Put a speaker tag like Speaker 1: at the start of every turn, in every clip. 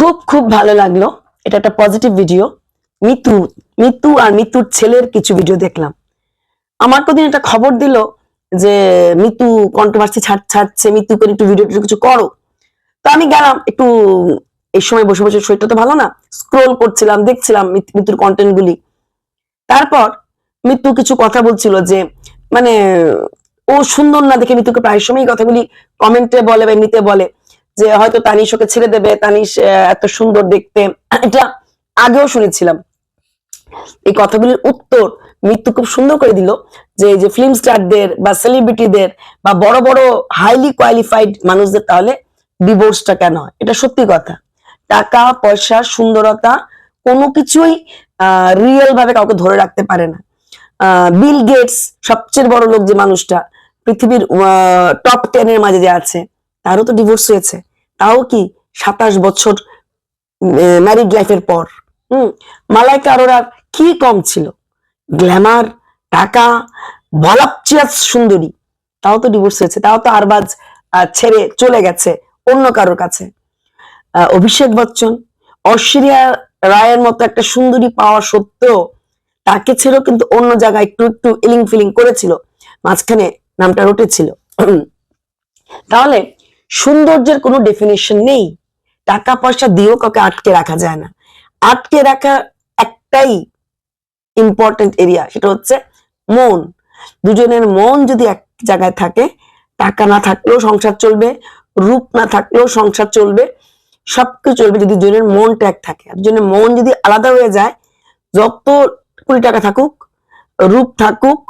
Speaker 1: খুব খুব ভালো লাগল। এটা একটা পজিটিভ ভিডিও মিতু মিতু আর মিতুর ছেলের কিছু ভিডিও দেখলাম। আমার কদিন একটা খবর দিল যে, মিতু কন্ট্রোভার্সি ছাড়, ছাড়ছে। মিতু, করে একটু ভিডিও কিছু করো। তো আমি গেলাম একটু, এই সময় বসে বসে শরীরটা তো ভালো না। স্ক্রোল করছিলাম, দেখছিলাম মিত- মিতুর কন্টেন্ট গুলি। তারপর মিতু কিছু কথা বলছিল যে মানে ও সুন্দর না দেখে মিতুকে প্রায় সময় কথাগুলি কমেন্টে বলে বা এমনিতে বলে। যে হয়তো তানিশ ওকে ছেড়ে দেবে, তানিশ এত সুন্দর দেখতে। এটা আগেও শুনেছিলাম। এই কথাগুলির উত্তর মৃত্যু খুব সুন্দর করে দিল, যে যে ফিল্ম স্টারদের বা সেলিব্রিটিদের বা বড় বড় হাইলি কোয়ালিফাইড মানুষদের তাহলে ডিভোর্সটা কেন হয়? এটা সত্যি কথা। টাকা, পয়সা, সুন্দরতা কোনো কিছুই রিয়েল ভাবে কাউকে ধরে রাখতে পারে না। বিল গেটস সবচেয়ে বড় লোক যে মানুষটা, পৃথিবীর টপ টেনের মাঝে যে আছে, তারও তো ডিভোর্স হয়েছে। তাও কি সাতাশ বছর ম্যারিড লাইফের পর? হুম মালাইকা আরোরার কি কম ছিল? গ্ল্যামার টাকা ভলাপচিয়াস সুন্দরী। তাও তো ডিভোর্স হয়েছে তাও তো আরবাজ আহ, ছেড়ে চলে গেছে অন্য কারোর কাছে। অভিষেক বচ্চন ঐশ্বরিয়া রায়ের মতো একটা সুন্দরী পাওয়া সত্ত্বেও তাকে ছেড়েও কিন্তু অন্য জায়গায় একটু একটু ইলিং ফিলিং করেছিল। মাঝখানে নামটা রটেছিল। তাহলে সৌন্দর্যের কোনো ডেফিনেশন নেই। টাকা পয়সা দিয়েও কাউকে আটকে রাখা যায় না। আটকে রাখা একটাই ইম্পর্টেন্ট এরিয়া সেটা হচ্ছে মন। দুজনের মন যদি এক জায়গায় থাকে, টাকা না থাকলেও সংসার চলবে, রূপ না থাকলেও সংসার চলবে, সবকিছু চলবে যদি দুজনের মনটা এক থাকে। আর দুজনের মন যদি আলাদা হয়ে যায়, যত কুড়ি টাকা থাকুক, রূপ থাকুক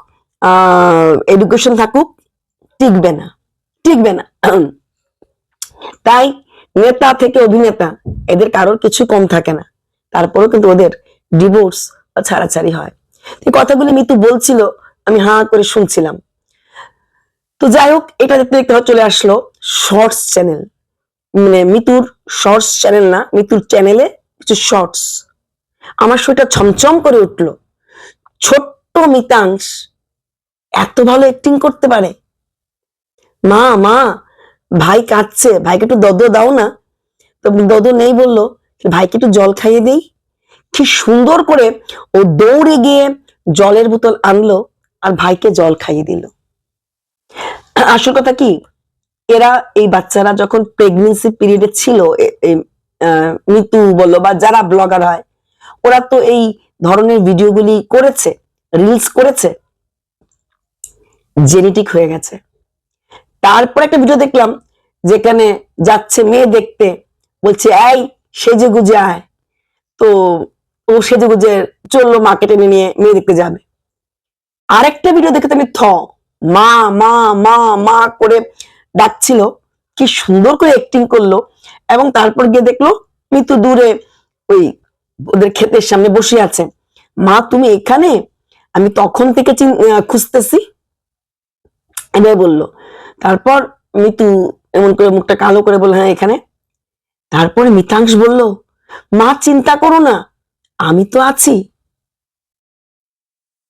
Speaker 1: এডুকেশন থাকুক, টিকবে না। টিকবে না। তাই নেতা থেকে অভিনেতা, এদের কারোর কিছু কম থাকে না। তারপরেও কিন্তু ওদের ডিভোর্স বা ছাড়াছাড়ি হয়। এই কথাগুলি মিতু বলছিল, আমি হা করে শুনছিলাম। তো যাই হোক, এটা দেখতে দেখতে চলে আসলো শর্টস চ্যানেল মানে মিতুর শর্টস চ্যানেল না, মিতুর চ্যানেলে কিছু শর্টস আমার শরীরটা ছমছম করে উঠল। ছোট্ট মিতাংশ এত ভালো অ্যাক্টিং করতে পারে? মা মা ভাই কাঁদছে, ভাইকে একটু দদ দাও না। তো দদ নেই বলল ভাইকে একটু জল খাইয়ে দিই। কি সুন্দর করে ও দৌড়ে গিয়ে জলের বোতল আনলো আর ভাইকে জল খাইয়ে দিল। আসল কথা কি? এরা, এই বাচ্চারা যখন প্রেগনেন্সি পিরিয়ডে ছিল মৃত্যু বলল বা যারা ব্লগার হয়, ওরা তো এই ধরনের ভিডিওগুলি করেছে রিলস করেছে জেনেটিক হয়ে গেছে। তারপর একটা ভিডিও দেখলাম, যেখানে যাচ্ছে মেয়ে দেখতে, বলছে, এই, সেজে গুজে আয়। তো ও সেজে গুজে চলল মার্কেটে নিয়ে মেয়ে দেখতে যাবে। আরেকটা ভিডিও দেখে আমি থ, মা মা মা মা করে ডাকছিল। কি সুন্দর করে অ্যাক্টিং করল এবং তারপর গিয়ে দেখল, মৃত্যু দূরে ওই ওদের ক্ষেতের সামনে বসে আছে। মা, তুমি এখানে? আমি তখন থেকে খুঁজতেছি। এবার বলল। তারপর মিতু এমন করে মুখটা কালো করে বলল হ্যাঁ এখানে। তারপরে মিতাংশ বলল, মা, চিন্তা করো না, আমি তো আছি।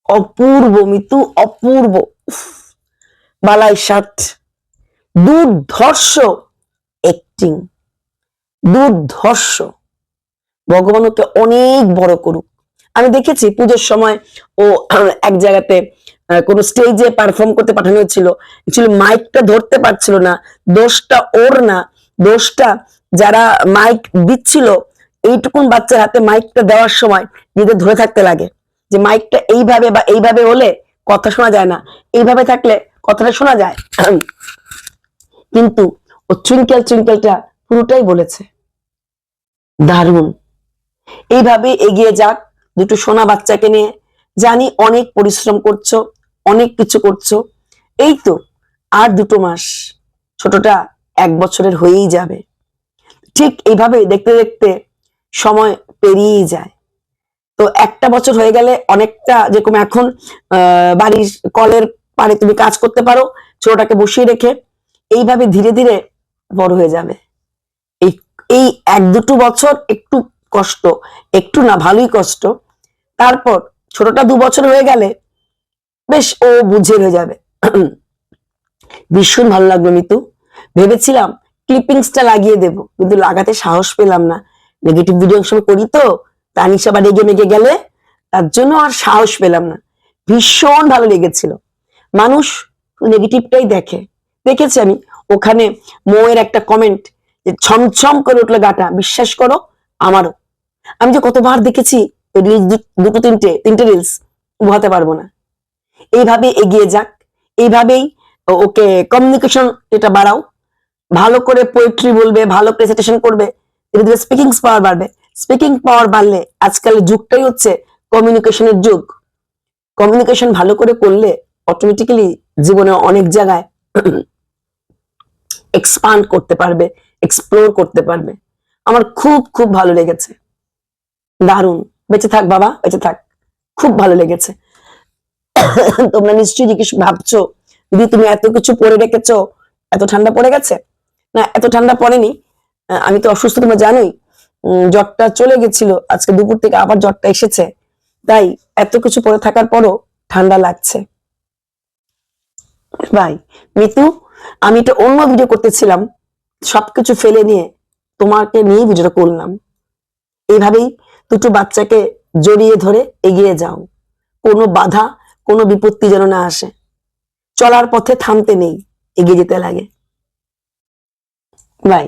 Speaker 1: অপূর্ব, মিতু, অপূর্ব। বালাই সাত। দুর্ধর্ষ অ্যাক্টিং দুর্ধর্ষ। ভগবান ওকে অনেক বড় করুক। আমি দেখেছি পুজোর সময় ও এক জায়গাতে কোনো স্টেজে পারফর্ম করতে পাঠানো হয়েছিল। অ্যাকচুয়ালি মাইকটা ধরতে পারছিল না দোষটা ওর না দোষটা যারা মাইক দিচ্ছিল, এইটুকুন বাচ্চার হাতে মাইকটা দেওয়ার সময় নিজেদের ধরে থাকতে লাগে। যে মাইকটা এইভাবে বা এইভাবে হলে কথা শোনা যায় না। এইভাবে থাকলে কথাটা শোনা যায়। কিন্তু ও চুইঙ্কেল চুইঙ্কেলটা পুরোটাই বলেছে। দারুণ। এইভাবে এগিয়ে যাক দুটো সোনা বাচ্চাকে নিয়ে। জানি অনেক পরিশ্রম করছ অনেক কিছু করছ। এই তো আর দুটো মাস, ছোটটা এক বছরের হয়েই যাবে। ঠিক এইভাবে দেখতে দেখতে সময় পেরিয়েই যায়। তো একটা বছর হয়ে গেলে অনেকটা যেরকম এখন বাড়ির কলের পারে তুমি কাজ করতে পারো, ছোটটাকে বসিয়ে রেখে এইভাবে ধীরে ধীরে বড় হয়ে যাবে। এই এই এক দুটো বছর একটু কষ্ট, একটু না ভালোই কষ্ট। তারপর ছোটটা দু বছর হয়ে গেলে বেশ, ও বুঝে হয়ে যাবে। ভীষণ ভালো লাগল মিতু। ভেবেছিলাম ক্লিপিংসটা লাগিয়ে দেব, কিন্তু লাগাতে সাহস পেলাম না। নেগেটিভ ভিডিও সময় করি তো তানিশা বা রেগে মেগে গেলে, তার জন্য আর সাহস পেলাম না। ভীষণ ভালো লেগেছিল। মানুষ নেগেটিভটাই দেখে। দেখেছি আমি, ওখানে মোয়ের একটা কমেন্ট যে ছমছম করে উঠল গাটা, বিশ্বাস করো, আমারও। আমি যে কতবার দেখেছি রিলস দুটো, তিনটে তিনটে রিলস বোঝাতে পারব না। এইভাবে এগিয়ে যাক। এইভাবেই ওকে কমিউনিকেশন এটা বাড়াও। ভালো করে পোয়েট্রি বলবে, ভালো প্রেজেন্টেশন করবে। ধীরে ধীরে স্পিকিং পাওয়ার বাড়বে। স্পিকিং পাওয়ার বাড়লে আজকালের যুগটাই হচ্ছে কমিউনিকেশনের যুগ। কমিউনিকেশন ভালো করে করলে অটোমেটিক্যালি জীবনে অনেক জায়গায় এক্সপান্ড করতে পারবে এক্সপ্লোর করতে পারবে। আমার খুব খুব ভালো লেগেছে। দারুণ। বেঁচে থাক বাবা, বেঁচে থাক। খুব ভালো লেগেছে। তোমরা নিশ্চয়ই জিজ্ঞেস ভাবছ দিদি তুমি এত কিছু পরে রেখেছো, এত ঠান্ডা পড়ে গেছে? না, এত ঠান্ডা পড়েনি। আমি তো অসুস্থ, তোমরা জানোই। জ্বরটা চলে গেছিল, আজকে দুপুর থেকে আবার জ্বরটা এসেছে। তাই এত কিছু পরে থাকার পরও ঠান্ডা লাগছে। ভাই, মিতু, আমি এটা অন্য ভিডিও করতেছিলাম। সবকিছু ফেলে নিয়ে তোমাকে নিয়ে ভিডিওটা করলাম। এইভাবেই দুটো বাচ্চাকে জড়িয়ে ধরে এগিয়ে যাও। কোনো বাধা কোনো বিপত্তি যেন না আসে। চলার পথে থামতে নেই এগিয়ে যেতে লাগে। বাই